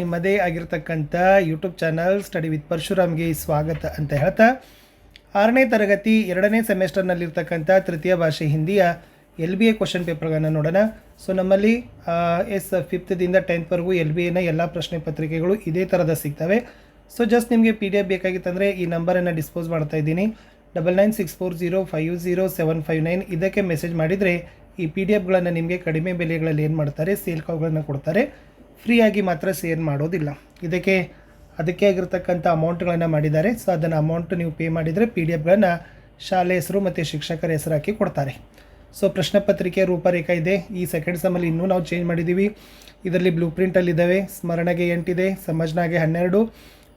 ನಿಮ್ಮದೇ ಆಗಿರತಕ್ಕಂಥ YouTube channel study with ಪರಶುರಾಮ್ಗೆ ಸ್ವಾಗತ ಅಂತ ಹೇಳ್ತಾ, ಆರನೇ ತರಗತಿ ಎರಡನೇ ಸೆಮೆಸ್ಟರ್ನಲ್ಲಿರ್ತಕ್ಕಂಥ ತೃತೀಯ ಭಾಷೆ ಹಿಂದಿಯ ಎಲ್ ಬಿ ಎ ಕ್ವಶನ್ ಪೇಪರ್ಗಳನ್ನು ನೋಡೋಣ. ಸೊ ನಮ್ಮಲ್ಲಿ ಎಸ್ ಫಿಫ್ತ್ದಿಂದ ಟೆಂತ್ವರೆಗೂ ಎಲ್ ಬಿ ಎನ ಎಲ್ಲ ಪ್ರಶ್ನೆ ಪತ್ರಿಕೆಗಳು ಇದೇ ಥರದ ಸಿಗ್ತವೆ. ಸೊ ಜಸ್ಟ್ ನಿಮಗೆ ಪಿ ಡಿ ಎಫ್ ಬೇಕಾಗಿತ್ತಂದರೆ ಈ ನಂಬರನ್ನು ಡಿಸ್ಪೋಸ್ ಮಾಡ್ತಾ ಇದ್ದೀನಿ. Double nine six four zero five zero seven five nine ಇದಕ್ಕೆ ಮೆಸೇಜ್ ಮಾಡಿದರೆ ಈ ಪಿ ಡಿ ಎಫ್ಗಳನ್ನು ನಿಮಗೆ ಕಡಿಮೆ ಬೆಲೆಗಳಲ್ಲಿ ಏನು ಮಾಡ್ತಾರೆ ಸೇಲ್ ಕಾವ್ಗಳನ್ನು ಕೊಡ್ತಾರೆ. ಫ್ರೀಯಾಗಿ ಮಾತ್ರ ಸೇರ್ ಮಾಡೋದಿಲ್ಲ. ಇದಕ್ಕೆ, ಅದಕ್ಕೆ ಆಗಿರ್ತಕ್ಕಂಥ ಅಮೌಂಟ್ಗಳನ್ನು ಮಾಡಿದ್ದಾರೆ. ಸೊ ಅದನ್ನು ಅಮೌಂಟ್ ನೀವು ಪೇ ಮಾಡಿದರೆ ಪಿ ಡಿ ಎಫ್ಗಳನ್ನು ಶಾಲೆ ಹೆಸರು ಮತ್ತು ಶಿಕ್ಷಕರ ಹೆಸರು ಹಾಕಿ ಕೊಡ್ತಾರೆ. ಸೊ ಪ್ರಶ್ನೆ ಪತ್ರಿಕೆ ರೂಪರೇಖೆ ಇದೆ. ಈ ಸೆಕೆಂಡ್ ಸಮಲ್ಲಿ ಇನ್ನೂ ನಾವು ಚೇಂಜ್ ಮಾಡಿದ್ದೀವಿ ಇದರಲ್ಲಿ ಬ್ಲೂ ಪ್ರಿಂಟಲ್ಲಿದ್ದಾವೆ ಸ್ಮರಣೆಗೆ ಎಂಟಿದೆ. ಸಮಜ್ನಾಗೆ ಹನ್ನೆರಡು.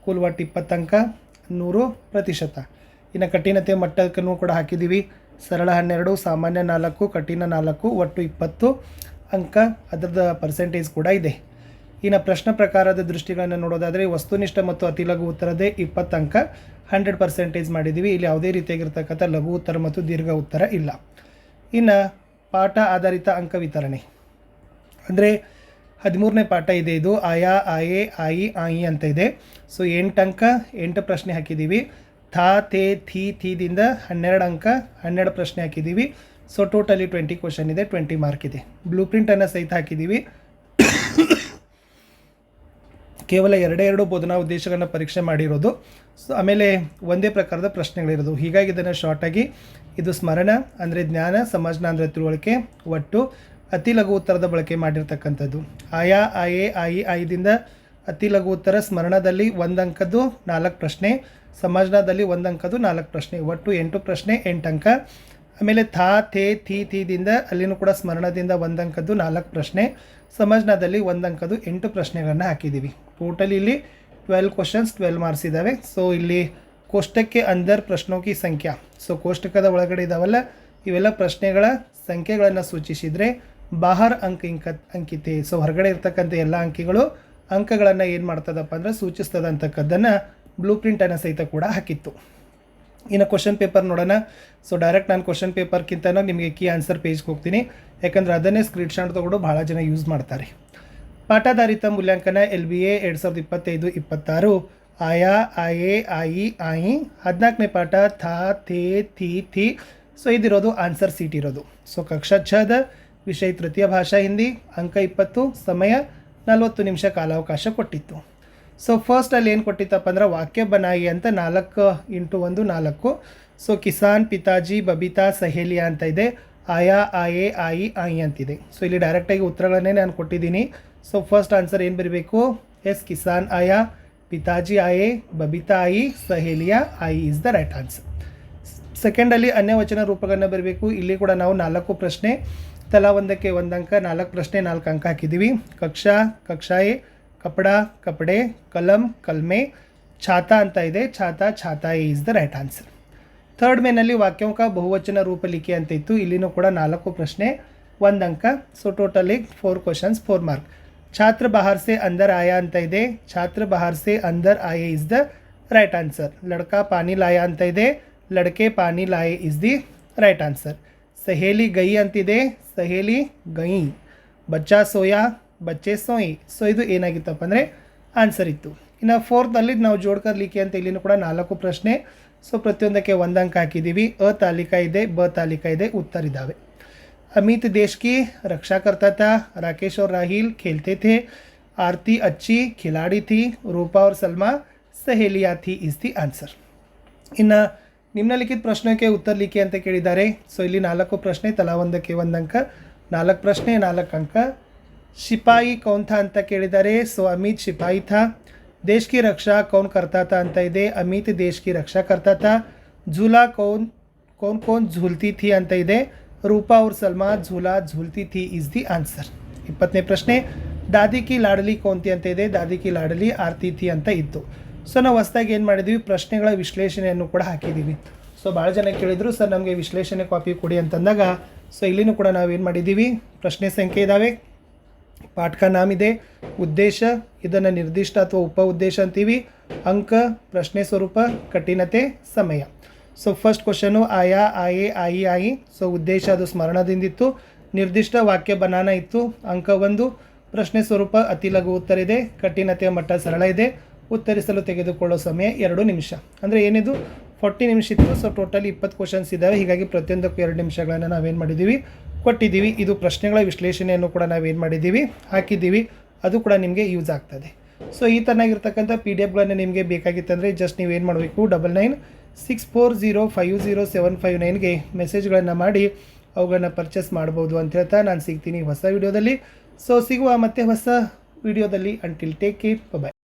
ಕೂಲ್ವಾಟ್ ಇಪ್ಪತ್ತು ಅಂಕ. ನೂರು ಪ್ರತಿಶತ. ಇನ್ನು ಕಠಿಣತೆ ಮಟ್ಟಕ್ಕೂ ಕೂಡ ಹಾಕಿದ್ದೀವಿ ಸರಳ ಹನ್ನೆರಡು, ಸಾಮಾನ್ಯ ನಾಲ್ಕು, ಕಠಿಣ ನಾಲ್ಕು, ಒಟ್ಟು ಇಪ್ಪತ್ತು ಅಂಕ. ಅದರದ ಪರ್ಸೆಂಟೇಜ್ ಕೂಡ ಇದೆ. ಇನ್ನು ಪ್ರಶ್ನೆ ಪ್ರಕಾರದ ದೃಷ್ಟಿಗಳನ್ನು ನೋಡೋದಾದರೆ, ವಸ್ತುನಿಷ್ಠ ಮತ್ತು ಅತಿ ಲಘು ಉತ್ತರದೇ ಇಪ್ಪತ್ತು ಅಂಕ, ಹಂಡ್ರೆಡ್ ಪರ್ಸೆಂಟೇಜ್ ಮಾಡಿದ್ದೀವಿ ಇಲ್ಲಿ ಯಾವುದೇ ರೀತಿಯಾಗಿರ್ತಕ್ಕಂಥ ಲಘು ಉತ್ತರ ಮತ್ತು ದೀರ್ಘ ಉತ್ತರ ಇಲ್ಲ. ಇನ್ನು ಪಾಠ ಆಧಾರಿತ ಅಂಕ ವಿತರಣೆ. ಅಂದರೆ ಹದಿಮೂರನೇ ಪಾಠ ಇದೆ ಇದು. ಆಯಾ, ಆಯೆ, ಆಯಿ ಆಯಿ ಅಂತ ಇದೆ. ಸೊ ಎಂಟು ಅಂಕ, ಎಂಟು ಪ್ರಶ್ನೆ ಹಾಕಿದ್ದೀವಿ ಥಾ ತೇ ಥೀ, ಥೀದಿಂದ ಹನ್ನೆರಡು ಅಂಕ, ಹನ್ನೆರಡು ಪ್ರಶ್ನೆ ಹಾಕಿದ್ದೀವಿ ಸೊ ಟೋಟಲಿ ಟ್ವೆಂಟಿ ಕ್ವಶನ್ ಇದೆ ಟ್ವೆಂಟಿ ಮಾರ್ಕ್ ಇದೆ. ಬ್ಲೂ ಪ್ರಿಂಟನ್ನು ಸಹಿತ ಹಾಕಿದ್ದೀವಿ ಕೇವಲ ಎರಡೇ ಎರಡು ಬೋಧನಾ ಉದ್ದೇಶಗಳನ್ನ ಪರೀಕ್ಷೆ ಮಾಡಿರೋದು. ಸೊ ಆಮೇಲೆ ಒಂದೇ ಪ್ರಕಾರದ ಪ್ರಶ್ನೆಗಳಿರೋದು. ಹೀಗಾಗಿ ಇದನ್ನು ಶಾರ್ಟಾಗಿ ಇದು ಸ್ಮರಣ, ಅಂದರೆ ಜ್ಞಾನ, ಸಮಾಜನ ಅಂದರೆ ತಿಳುವಳಿಕೆ, ಒಟ್ಟು, ಅತಿ ಲಘು ಉತ್ತರದ ಬಳಕೆ ಮಾಡಿರ್ತಕ್ಕಂಥದ್ದು. ಆಯಾ, ಆಯೆ, ಆಯಿ, ಆಯ್ದಿಂದ ಅತಿ ಲಘು ಉತ್ತರ ಸ್ಮರಣದಲ್ಲಿ ಒಂದು ಅಂಕದ್ದು ನಾಲ್ಕು ಪ್ರಶ್ನೆ, ಸಮಾಜನದಲ್ಲಿ ಒಂದು ಅಂಕದ್ದು ನಾಲ್ಕು ಪ್ರಶ್ನೆ, ಒಟ್ಟು ಎಂಟು ಪ್ರಶ್ನೆ, ಎಂಟು ಅಂಕ. ಆಮೇಲೆ ಥಾ, ಥೇ, ಥಿ, ಥೀದಿಂದ ಅಲ್ಲಿನೂ ಕೂಡ ಸ್ಮರಣದಿಂದ ಒಂದು ಅಂಕದ್ದು ನಾಲ್ಕು ಪ್ರಶ್ನೆ, ಸಮಾಜನದಲ್ಲಿ ಒಂದು ಅಂಕದ್ದು ಎಂಟು ಪ್ರಶ್ನೆಗಳನ್ನು ಹಾಕಿದ್ದೀವಿ ಟೋಟಲ್ ಇಲ್ಲಿ ಟ್ವೆಲ್ ಕ್ವಶನ್ಸ್ ಟ್ವೆಲ್ ಮಾರ್ಕ್ಸ್ ಇದ್ದಾವೆ ಸೊ ಇಲ್ಲಿ ಕೋಷ್ಟಕ್ಕೆ ಅಂದರ್ ಪ್ರಶ್ನೋಕಿ ಸಂಖ್ಯಾ. ಸೊ ಕೋಷ್ಟಕದ ಒಳಗಡೆ ಇದಾವಲ್ಲ, ಇವೆಲ್ಲ ಪ್ರಶ್ನೆಗಳ ಸಂಖ್ಯೆಗಳನ್ನು ಸೂಚಿಸಿದರೆ ಬಾಹರ್ ಅಂಕ ಇಂಕ, ಅಂಕಿತೆ. ಸೊ ಹೊರಗಡೆ ಇರ್ತಕ್ಕಂಥ ಎಲ್ಲ ಅಂಕಿಗಳು ಅಂಕಗಳನ್ನು ಏನು ಮಾಡ್ತದಪ್ಪ ಅಂದರೆ ಸೂಚಿಸ್ತದ ಅಂತಕ್ಕದ್ದನ್ನು ಬ್ಲೂ ಪ್ರಿಂಟನ್ನು ಸಹಿತ ಕೂಡ ಹಾಕಿತ್ತು. ಇನ್ನು ಕ್ವಶನ್ ಪೇಪರ್ ನೋಡೋಣ. ಸೊ ಡೈರೆಕ್ಟ್ ನಾನು ಕ್ವಶನ್ ಪೇಪರ್ಗಿಂತ ನಿಮಗೆ ಕೀ ಆನ್ಸರ್ ಪೇಜ್ಗೆ ಹೋಗ್ತೀನಿ. ಯಾಕಂದರೆ ಅದನ್ನೇ ಸ್ಕ್ರೀನ್ಶಾಟ್ ತೊಗೊಂಡು ಭಾಳ ಜನ ಯೂಸ್ ಮಾಡ್ತಾರೆ. ಪಾಠಾಧಾರಿತ ಮೂಲ್ಯಾಂಕನ ಎಲ್ ಬಿ ಎ ಎರಡು ಸಾವಿರದ ಇಪ್ಪತ್ತೈದು, ಇಪ್ಪತ್ತಾರು. ಆಯಾ, ಆಯೆ, ಆಯಿ ಆಯಿ. ಹದಿನಾಲ್ಕನೇ ಪಾಠ, ಥಾ, ಥೇ, ಥಿ ಥಿ. ಸೊ ಇದಿರೋದು ಆನ್ಸರ್ ಸೀಟ್ ಇರೋದು. ಸೊ ಕಕ್ಷಾ ಛದ, ವಿಷಯ ತೃತೀಯ ಭಾಷಾ ಹಿಂದಿ, ಅಂಕ ಇಪ್ಪತ್ತು, ಸಮಯ ನಲವತ್ತು ನಿಮಿಷ ಕಾಲಾವಕಾಶ ಕೊಟ್ಟಿತ್ತು. ಸೊ ಫಸ್ಟ್ ಅಲ್ಲಿ ಏನು ಕೊಟ್ಟಿತ್ತಪ್ಪ ಅಂದ್ರೆ ವಾಕ್ಯ ಬನಾಯಿ ಅಂತ ನಾಲ್ಕು, ಇಂಟು ಒಂದು, ನಾಲ್ಕು. ಸೊ ಕಿಸಾನ್, ಪಿತಾಜಿ, ಬಬಿತಾ, ಸಹೇಲಿಯಾ ಅಂತ ಇದೆ. ಆಯಾ, ಆಯೆ, ಆಯಿ ಆಯಿ ಅಂತಿದೆ. ಸೊ ಇಲ್ಲಿ ಡೈರೆಕ್ಟಾಗಿ ಉತ್ತರಗಳನ್ನೇ ನಾನು ಕೊಟ್ಟಿದ್ದೀನಿ. ಸೊ ಫಸ್ಟ್ ಆನ್ಸರ್ ಏನು ಬರಬೇಕು? ಎಸ್ ಕಿಸಾನ್ ಆಯಾ ಪಿತಾಜಿ ಆಯೆ ಬಬಿತಾ ಆಯಿ ಸಹೇಲಿಯಾ ಆಯಿ ಇಸ್ ದ ರೈಟ್ ಆನ್ಸರ್ ಸೆಕೆಂಡಲ್ಲಿ ಅನ್ಯವಚನ ರೂಪಗಳನ್ನ ಬರಬೇಕು. ಇಲ್ಲಿ ಕೂಡ ನಾವು ನಾಲ್ಕು ಪ್ರಶ್ನೆ, ತಲಾ ಒಂದಕ್ಕೆ ಒಂದು ಅಂಕ, ನಾಲ್ಕು ಪ್ರಶ್ನೆ, ನಾಲ್ಕು ಅಂಕ ಹಾಕಿದ್ದೀವಿ ಕಕ್ಷಾ, ಕಕ್ಷಾಯೆ, ಕಪಡ, ಕಪಡೆ, ಕಲಂ, ಕಲ್ಮೆ ಛಾತಾ ಅಂತ ಇದೆ. ಛಾತಾ ಛಾತಾಯಿ is the right answer third ಮೇನಲ್ಲಿ ವಾಕ್ಯಾಂಕ, ಬಹುವಚನ ರೂಪಲಿಕೆ ಅಂತ ಇತ್ತು. ಇಲ್ಲಿನೂ ಕೂಡ ನಾಲ್ಕು ಪ್ರಶ್ನೆ, ಒಂದು ಅಂಕ. So totally four questions four mark Chatra ಬಹಾರ್ ಸೆ ಅಂದರ್ ಆಯಾ ಅಂತ ಇದೆ. ಛಾತ್ರ ಬಹಾರ್ ಸೆ ಅಂದರ್ ಆಯೆ ಇಸ್ ದ ರೈಟ್ ಆನ್ಸರ್ ಲಡ್ಕಾ ಪಾನಿ ಲಾಯ ಅಂತ ಇದೆ. ಲಡ್ಕೆ ಪಾನಿ ಲಾಯೆ ಇಸ್ ದಿ ರೈಟ್ ಆನ್ಸರ್ ಸಹೇಲಿ ಗೈ ಅಂತಿದೆ ಸಹೇಲಿ ಗೈ. ಬಚ್ಚಾ ಸೋಯಾ, ಬಚ್ಚೆ ಸೋಯಿ. ಸೊ ಇದು ಏನಾಗಿತ್ತಪ್ಪ ಅಂದರೆ ಆನ್ಸರ್ ಇತ್ತು. ಇನ್ನು ಫೋರ್ತ್ನಲ್ಲಿ ನಾವು ಜೋಡ್ಕರ್ ಲೀಕೆ ಅಂತ ಇಲ್ಲಿನೂ ಕೂಡ ನಾಲ್ಕು ಪ್ರಶ್ನೆ ಸೊ ಪ್ರತಿಯೊಂದಕ್ಕೆ ಒಂದು ಅಂಕ ಹಾಕಿದ್ದೀವಿ ಅ ತಾಲಿಕಾ ಇದೆ ಬ ತಾಲಿಕಾ ಇದೆ ಉತ್ತರ ಇದ್ದಾವೆ अमित देश की रक्षा करता था राकेश और राहिल खेलते थे आरती अच्छी खिलाड़ी थी रूपा और सलमा सहेलिया थी इस ದಿ ಆನ್ಸರ್ ಇನ್ನು ನಿಮ್ನಲಿಖಿತ ಪ್ರಶ್ನೆಗೆ ಉತ್ತರ ಲಿಖಿ ಅಂತ ಕೇಳಿದ್ದಾರೆ ಸೊ ಇಲ್ಲಿ ನಾಲ್ಕು ಪ್ರಶ್ನೆ ತಲಾ ಒಂದಕ್ಕೆ ಒಂದು ಅಂಕ ನಾಲ್ಕು ಪ್ರಶ್ನೆ ನಾಲ್ಕು ಅಂಕ ಶಿಪಾಯಿ ಕೌನ್ ಥಾ ಅಂತ ಕೇಳಿದ್ದಾರೆ ಸೊ ಅಮಿತ್ ಶಿಪಾಯಿ ಥಾ ದೇಶ್ ಕಿ ರಕ್ಷಾ ಕೌನ್ ಕರ್ತಾ ಥಾ ಅಂತ ಇದೆ ಅಮಿತ್ ದೇಶ್ ಕಿ ರಕ್ಷಾ ಕರ್ತಾ ಥಾ ಝೂಲಾ ಕೌನ್ कौन कौन झूलती थी ಅಂತ ಇದೆ ರೂಪಾ ಅವ್ರ ಸಲ್ಮಾ ಝೂಲಾ ಝೂಲ್ತಿ ಥಿ ಇಸ್ ದಿ ಆನ್ಸರ್ ಇಪ್ಪತ್ತನೇ ಪ್ರಶ್ನೆ ದಾದಿ ಕಿ ಲಾಡಲಿ ಕೋಂತಿ ಅಂತ ಇದೆ ದಾದಿ ಕಿ ಲಾಡಲಿ ಆರ್ತಿ ಥಿ ಅಂತ ಇತ್ತು ಸೊ ನಾವು ಹೊಸ್ದಾಗಿ ಏನು ಮಾಡಿದ್ವಿ ಪ್ರಶ್ನೆಗಳ ವಿಶ್ಲೇಷಣೆಯನ್ನು ಕೂಡ ಹಾಕಿದ್ದೀವಿ ಸೊ ಭಾಳ ಜನ ಕೇಳಿದರು ಸರ್ ನಮಗೆ ವಿಶ್ಲೇಷಣೆ ಕಾಪಿ ಕೊಡಿ ಅಂತಂದಾಗ ಸೊ ಇಲ್ಲಿನೂ ಕೂಡ ನಾವು ಏನು ಮಾಡಿದ್ದೀವಿ ಪ್ರಶ್ನೆ ಸಂಖ್ಯೆ ಇದ್ದಾವೆ ಪಾಠ ನಾಮಿದೆ, ಉದ್ದೇಶ, ಇದನ್ನು ನಿರ್ದಿಷ್ಟ ಅಥವಾ ಉಪ ಉದ್ದೇಶ ಅಂತೀವಿ. ಅಂಕ, ಪ್ರಶ್ನೆ ಸ್ವರೂಪ, ಕಠಿಣತೆ, ಸಮಯ. ಸೊ ಫಸ್ಟ್ ಕ್ವಶನು ಆಯಾ, ಆಯೆ, ಆಯಿ ಆಯಿ. ಸೊ ಉದ್ದೇಶ ಅದು ಸ್ಮರಣದಿಂದಿತ್ತು. ನಿರ್ದಿಷ್ಟ ವಾಕ್ಯ ಬನಾನ ಇತ್ತು. ಅಂಕ ಒಂದು, ಪ್ರಶ್ನೆ ಸ್ವರೂಪ, ಅತಿ ಲಘು ಉತ್ತರ ಇದೆ. ಕಠಿಣತೆಯ ಮಟ್ಟ ಸರಳ ಇದೆ. ಉತ್ತರಿಸಲು ತೆಗೆದುಕೊಳ್ಳೋ ಸಮಯ ಎರಡು ನಿಮಿಷ. ಅಂದರೆ ಏನಿದು? ಫಾರ್ಟಿ ನಿಮಿಷ ಇತ್ತು ಸೊ ಟೋಟಲಿ ಇಪ್ಪತ್ತು ಕ್ವಶನ್ಸ್ ಇದ್ದಾವೆ ಹೀಗಾಗಿ ಪ್ರತಿಯೊಂದಕ್ಕೂ ಎರಡು ನಿಮಿಷಗಳನ್ನು ನಾವೇನು ಮಾಡಿದ್ದೀವಿ? ಕೊಟ್ಟಿದ್ದೀವಿ. ಇದು ಪ್ರಶ್ನೆಗಳ ವಿಶ್ಲೇಷಣೆಯನ್ನು ಕೂಡ ನಾವೇನು ಮಾಡಿದ್ದೀವಿ? ಹಾಕಿದ್ದೀವಿ. ಅದು ಕೂಡ ನಿಮಗೆ ಯೂಸ್ ಆಗ್ತದೆ. ಸೊ ಈ ಥರನಾಗಿರ್ತಕ್ಕಂಥ ಪಿ ಡಿ ಎಫ್ಗಳನ್ನು ನಿಮಗೆ ಬೇಕಾಗಿತ್ತಂದರೆ ಜಸ್ಟ್ ನೀವೇನು ಮಾಡಬೇಕು? Double nine six four zero five zero seven five ನೈನ್ಗೆ ಮೆಸೇಜ್ಗಳನ್ನು ಮಾಡಿ ಅವುಗಳನ್ನ ಪರ್ಚೇಸ್ ಮಾಡ್ಬೋದು ಅಂತ ಹೇಳ್ತಾ ನಾನು ಸಿಗ್ತೀನಿ ಹೊಸ ವಿಡಿಯೋದಲ್ಲಿ ಸೊ ಸಿಗುವ ಮತ್ತೆ ಹೊಸ ವಿಡಿಯೋದಲ್ಲಿ ಅಂಟಿಲ್ ಟೇಕ್ ಕೇರ್ ಬಾಯ್